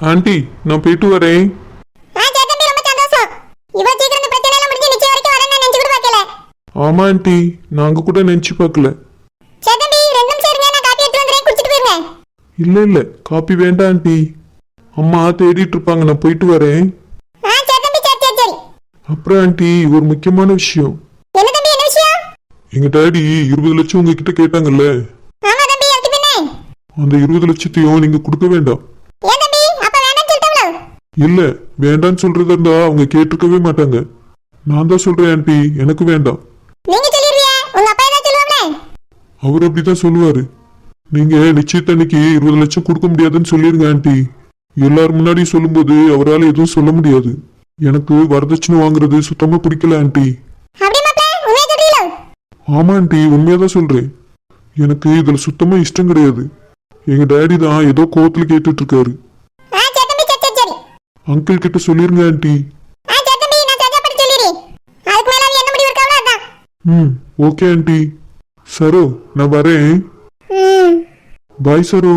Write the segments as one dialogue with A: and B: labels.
A: Aunty நான் போயிட்டு வரேன். ஆமா ஆண்டி நாங்க கூட நினைச்சு பார்க்கல. இல்ல இல்ல காப்பி வேண்டாம் ஆண்டி. அம்மா தேடிட்டு இருப்பாங்க நான் போயிட்டு வரேன். அப்புறம் ஆண்டி ஒரு முக்கியமான விஷயம். எங்க டாடி இருபது லட்சம் உங்ககிட்ட கேட்டாங்கல்ல? அந்த இருபது லட்சத்தையும் நீங்க கொடுக்க வேண்டாம்
B: ஏன் தம்பி அப்ப வேண்டாம்னு சொல்லிட்டாங்களோ
A: இல்ல வேண்டாம்னு சொல்றதா இருந்தா அவங்க கேட்டிருக்கவே மாட்டாங்க. நான் தான் சொல்றேன் ஆண்டி. எனக்கு வேண்டாம். அவர் அப்படிதான் சொல்லுவாரு. நீங்க நிச்சயத்தன்னைக்கு இருபது லட்சம் கொடுக்க முடியாதுன்னு சொல்லிருங்க ஆண்டி. எல்லாரும் முன்னாடி சொல்லும்போது அவரால் எதுவும் சொல்ல முடியாது. எனக்கு வரதட்சணை வாங்குறது சுத்தமா பிடிக்கல
B: சொல்றீங்களோ?
A: ஆமா ஆண்டி. உண்மையா தான் சொல்றேன். எனக்கு இதுல சுத்தமா இஷ்டம் கிடையாது. எங்க டேடி தான் ஏதோ கோவத்துல கேட்டுட்டு இருக்காரு
B: ஆ சரி தம்பி சரி சரி சரி
A: அங்கிள் கிட்ட சொல்லிருங்க ஆண்டி. ம் ஓகே ஆண்டி. சரோ நான் வரேன். பாய் சரோ.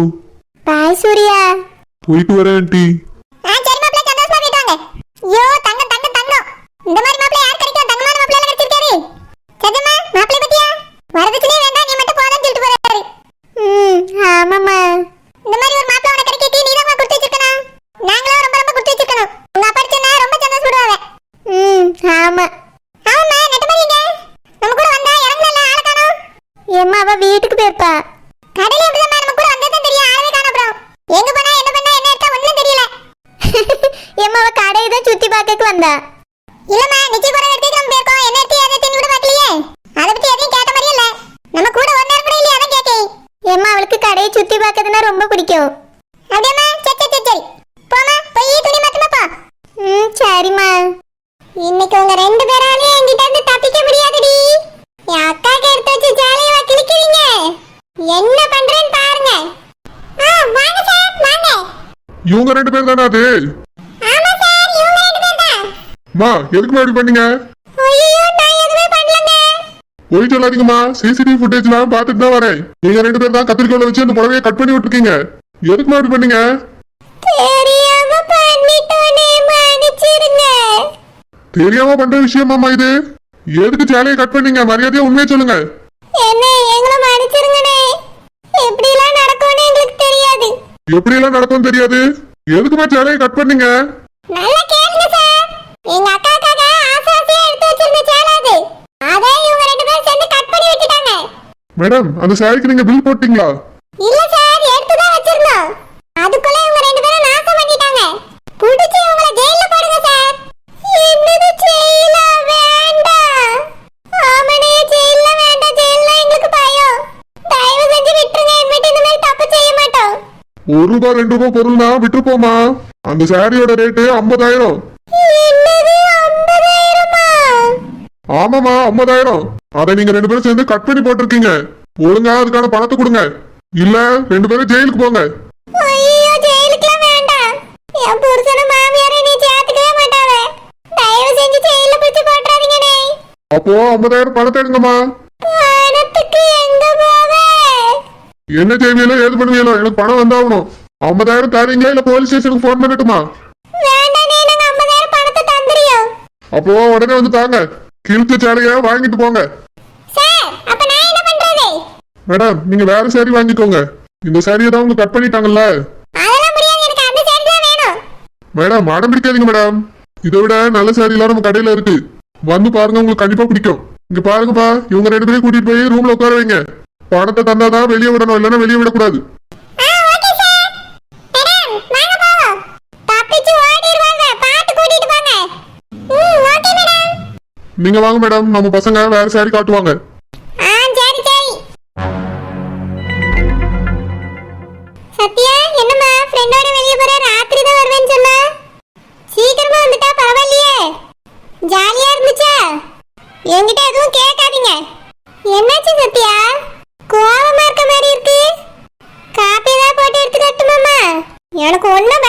B: பாய் சூர்யா.
A: போயிட்டு வரேன் ஆண்டி
B: ஆ சரி மாப்பிள்ள சந்தோஷமா போயிட்டு வாங்க ஐயோ தங்கம் தங்கம் தங்கம் இந்த மாதிரி மாப்பிள்ள யார் கிடைக்கும் தங்கமான மாப்பிள்ள எல்லாம் கிடைச்சிருக்காரு சஜமா மாப்பிள்ளை பத்தியா வரதட்சணையே வேண்டாம் நீ மட்டும் போதும்னு சொல்லிட்டு போறாரு ம் ஆமாம்மா இந்த மாதிரி ஒரு மாப்பிள்ள உனக்கு கிடைக்க நீ தான் கொடுத்து வச்சிருக்கணும் நாங்களும் ரொம்ப ரொம்ப கொடுத்து வச்சிருக்கணும் உங்க அப்பா சொன்னா ரொம்ப சந்தோஷப்படுவாங்க ம் ஆமா ஆமா நெட்ட மாதிரி எங்க நம்ம கூட வந்தா இறங்கல ஆள காணோம் ஏம்மா அவ வீட்டுக்கு போயிருப்பா கடையில எப்படிதான் நம்ம கூட வந்தா தான் தெரியும் ஆளவே காணோம் அப்புறம் எங்க போனா என்ன பண்ணா என்ன இருக்கா ஒண்ணும் தெரியல ஏம்மா அவ கடையை தான் சுத்தி பார்க்க வந்தா இல்லம்மா நிச்சயபுரம் எடுத்துட்டு நம்ம போயிருக்கோம் என்ன எடுத்து எதை தெரிஞ்சு கூட பார்க்கலையே அதை பத்தி எதையும் கேட்ட மாதிரியே இல்ல நம்ம கூட ஒரு நேரம் கூட இல்லையா அதான் கேட்கேன் ஏம்மா அவளுக்கு கடையை சுத்தி பார்க்கறதுனா பிடிக்கும் அப்படியாம்மா? சரி சரி சரி போமா போய் துணி மாத்துமா போ. ம் சரிம்மா. இன்னைக்கு உங்க ரெண்டு பேராலையும் என்கிட்ட இருந்து தப்பிக்க முடியாதுடி. என் அக்காக்கு எடுத்து வச்ச ஜாலியவா கிழிக்கிறீங்க. என்ன பண்றேன்னு பாருங்க. ஆ வாங்க சார் வாங்க.
A: இவங்க ரெண்டு பேர் தானே அது?
B: ஆமா சார் இவங்க ரெண்டு பேர் தான்.
A: மா எதுக்கு இப்படி பண்ணீங்க?
B: ஐயோ நான் எதுவுமே பண்ணலங்க.
A: போய் சொல்லாதீங்கம்மா. சிசிடிவி ஃபுட்டேஜ்லாம் பார்த்துட்டு தான் வரேன். நீங்க ரெண்டு பேர் தான் கத்திரிக்கோல வச்சு அந்த புடவையை கட் பண்ணி விட்டுருக்கீங்க. எதுக்கு இப்படி பண்ணீங்க?
B: தெரியாம பண்ணிட்டோனே மன்னிச்சிருங்க
A: தெரியாம பண்ற விஷயமாமா இது. எதுக்கு சேலையை கட் பண்ணீங்க? மரியாதையா உண்மையை சொல்லுங்க.
B: எப்படி எல்லாம் நடக்கும்னு எங்களுக்கு தெரியாது.
A: எப்படி எல்லாம் நடக்கும் தெரியாது? எதுக்குமா சேலையை கட் பண்ணீங்க?
B: நல்லா கேளுங்க சார். எங்க அக்காக்காக ஆசை
A: ஒரு ரூபாய் ரெண்டு ரூபாய் பொருள்னா விட்டுருப்போமா அந்த சாரியோட ரேட்டு ஐம்பதாயிரம். ஆமாமா ஐம்பதாயிரம். அதை நீங்க ரெண்டு பேரும் சேர்ந்து கட் பண்ணி போட்டிருக்கீங்க. ஒழுங்கா அதுக்கான பணத்தை கொடுங்க. இல்ல ரெண்டு பேரும் ஜெயிலுக்கு போங்க. அப்போ ஐம்பதாயிரம் பணத்தை எடுங்கம்மா.
B: பணத்துக்கு எங்க போவ?
A: என்ன செய்வீங்களோ ஏது பண்ணுவீங்களோ? எனக்கு பணம் வந்தாகணும். ஐம்பதாயிரம் தரீங்களா இல்ல போலீஸ் ஸ்டேஷனுக்கு ஃபோன் பண்ணட்டுமா? அப்போ உடனே வந்து தாங்க. கிழிச்ச சேலைய வாங்கிட்டு போங்க. மேடம் நீங்க வேற சாரி வாங்கிக்கோங்க. இந்த சாரியை தான் உங்க கட் பண்ணிட்டாங்கல்ல. மேடம் அடம் பிடிக்காதீங்க மேடம். இதை விட நல்ல சாரி எல்லாம் நம்ம கடையில இருக்கு. வந்து பாருங்க உங்களுக்கு கண்டிப்பா பிடிக்கும். இங்க பாருங்கப்பா இவங்க ரெண்டு பேரும் கூட்டிட்டு போய் ரூம்ல உட்கார வைங்க. பணத்தை தந்தாதான் வெளியே விடணும் இல்லைன்னா வெளியே விடக்கூடாது. நீங்க வாங்க மேடம் நம்ம பசங்க வேற சாரி காட்டுவாங்க.
B: எனக்கு ஒன்றும்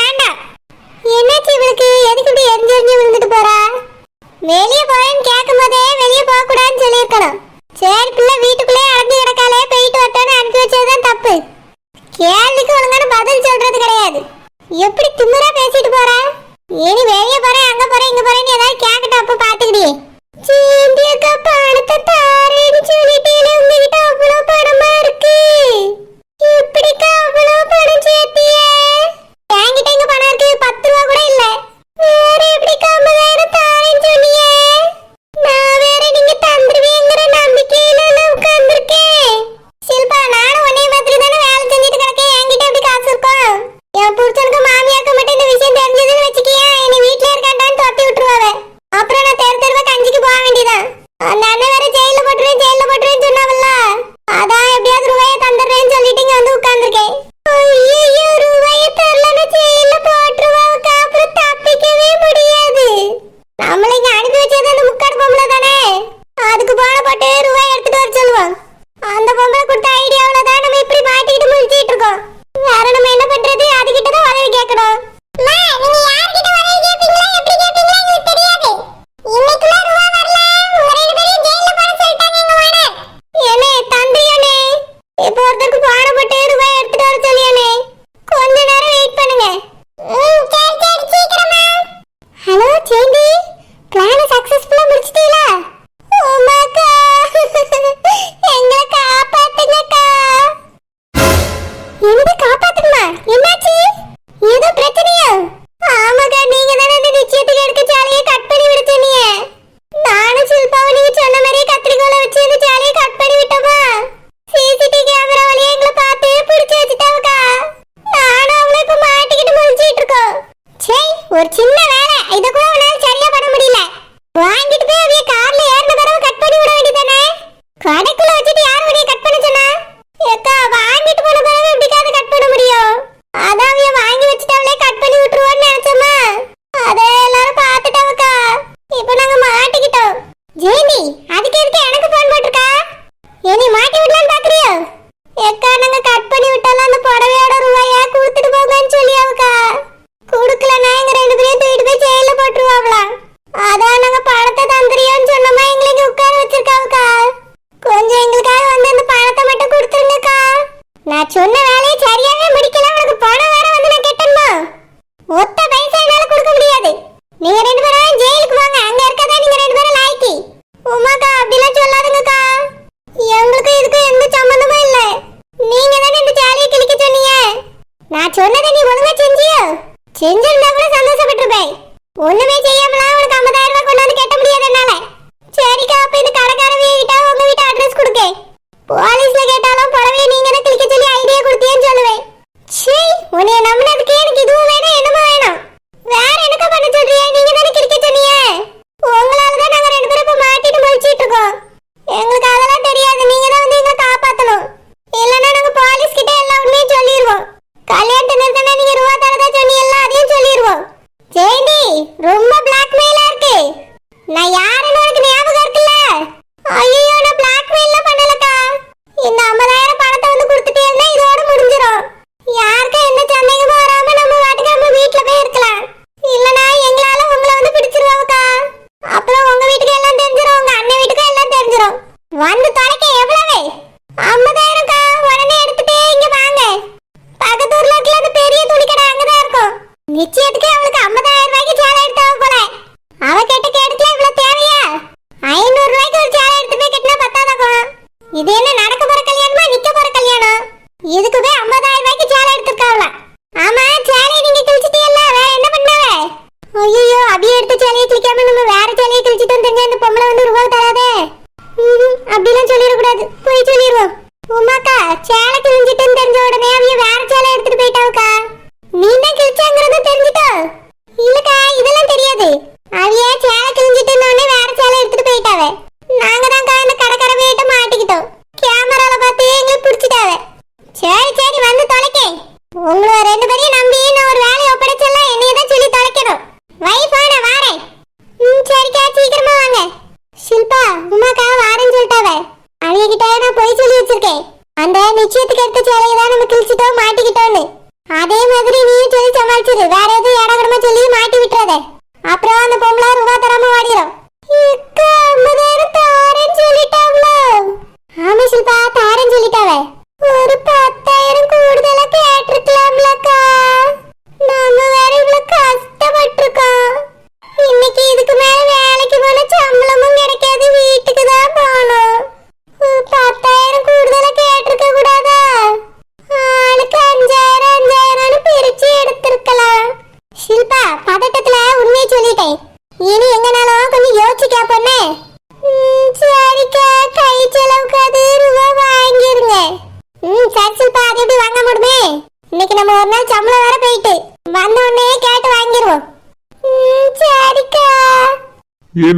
B: I Anna. சொன்ன வேலையை சரியாவே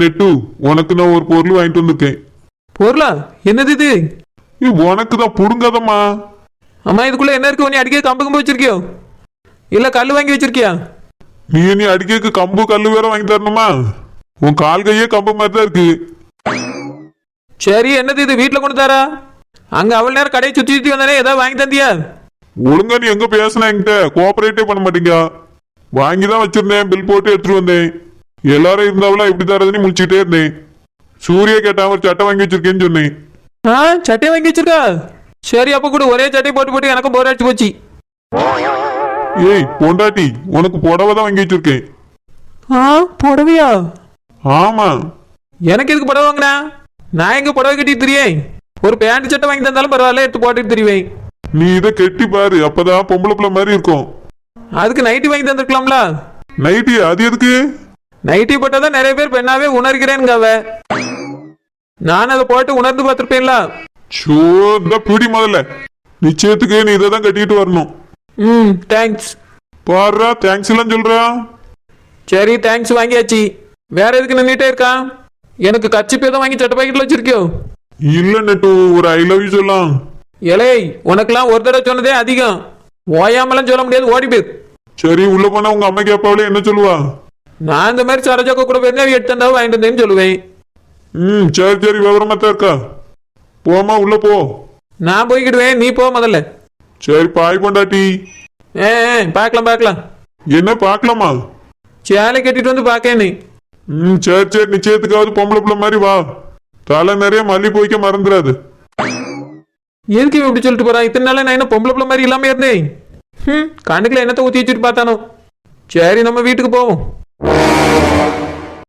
A: நெட்டு உனக்கு நான் ஒரு பொருள் வாங்கிட்டு வந்திருக்கேன்.
C: பொருளா? என்னது இது?
A: உனக்கு தான் புடுங்காதம்மா.
C: அம்மா இதுக்குள்ள என்ன இருக்கு? நீ அடிக்க கம்பு கம்பு வச்சிருக்கியோ? இல்ல கல் வாங்கி வச்சிருக்கியா?
A: நீ நீ அடிக்க கம்பு கல் வேற வாங்கி தரணுமா? உன் கால் கையே கம்பு மாதிரி தான் இருக்கு.
C: சரி என்னது இது? வீட்டுல கொண்டு தரா? அங்க அவள் நேரம் கடையை சுத்தி சுத்தி வந்தானே ஏதாவது வாங்கி தந்தியா?
A: ஒழுங்கா நீ எங்க பேசின என்கிட்ட? கோஆபரேட்டே பண்ண மாட்டீங்க. வாங்கி தான் வச்சிருந்தேன். பில் போட்டு எடுத்துட்டு வந்தேன். எல்லாரும் இருந்தாவெல்லாம் இப்படி தரதுன்னு முடிச்சுக்கிட்டே இருந்தேன். சூரிய கேட்டான் ஒரு சட்டை வாங்கி வச்சிருக்கேன்னு சொன்னேன்.
C: ஆ சட்டை வாங்கி வச்சிருக்கா? சரி அப்ப கூட. ஒரே சட்டை போட்டு போட்டு எனக்கும் போர் போச்சு.
A: ஏய் பொண்டாட்டி உனக்கு புடவை தான் வாங்கி வச்சிருக்கேன்.
C: ஆ புடவையா?
A: ஆமா.
C: எனக்கு எதுக்கு புடவை வாங்கினா? நான் எங்க புடவை கட்டிட்டு தெரியேன்? ஒரு பேண்ட் சட்டை வாங்கி தந்தாலும் பரவாயில்ல எடுத்து போட்டுட்டு தெரிவேன்.
A: நீ இதை கெட்டி பாரு. அப்பதான் பொம்பளை பிள்ளை மாதிரி இருக்கும்.
C: அதுக்கு நைட்டி வாங்கி தந்துருக்கலாம்ல.
A: நைட்டி அது எதுக்கு?
C: நைட்டி போட்டால் தான் நிறைய பேர் பெண்ணாவே உணர்கிறேன்னு அவ நான் அதை போட்டு உணர்ந்து பார்த்துருப்பேன்ல.
A: ஷோ இந்த பிடி முதல்ல. நிச்சயத்துக்கு நீ இதை தான் கட்டிட்டு வரணும்.
C: ம் தேங்க்ஸ்
A: பாருடா தேங்க்ஸ் எல்லாம் சொல்றா.
C: சரி தேங்க்ஸ் வாங்கியாச்சு. வேற எதுக்கு நின்றுட்டே இருக்கா? எனக்கு கச்சிப்பே தான் வாங்கி சட்ட பாக்கெட்ல வச்சிருக்கியோ?
A: இல்ல நெட்டு ஒரு ஐ லவ் யூ சொல்லலாம்.
C: இலையை உனக்கெல்லாம் ஒரு தடவை சொன்னதே அதிகம். ஓயாமலாம் சொல்ல முடியாது ஓடி போயிரு.
A: சரி உள்ள போனா உங்க அம்மா கேப்பாவில என்ன சொல்லுவா?
C: நான் இந்த மாதிரி சரஜாக்க கூட போயிருந்தா அவ எடுத்து வந்தாவும் வாங்கிட்டு வந்தேன்னு சொல்லுவேன்.
A: ம் சரி சரி விவரமா தான் இருக்கா போமா உள்ள போ.
C: நான் போய்க்கிடுவேன் நீ போ முதல்ல.
A: சரி பாய் பொண்டாட்டி.
C: ஏ ஏ, பார்க்கலாம் பார்க்கலாம்.
A: என்ன பார்க்கலாமா?
C: சேலை கட்டிட்டு வந்து பார்க்கேன்னு.
A: ம் சரி சரி நிச்சயத்துக்காவது பொம்பளை பிள்ளை மாதிரி வா. தலை நிறைய மல்லிப்பூ வைக்க மறந்துடாது.
C: எதுக்கு இவன் இப்படி சொல்லிட்டு போறான்? இத்தனை நாளா நான் என்ன பொம்பளை பிள்ளை மாதிரி இல்லாம இருந்தேன்? ம் கண்ணுக்குள்ள என்னத்தை ஊற்றி வச்சுட்டு பார்த்தானோ? சரி நம்ம வீட்டுக்கு போவோம். you.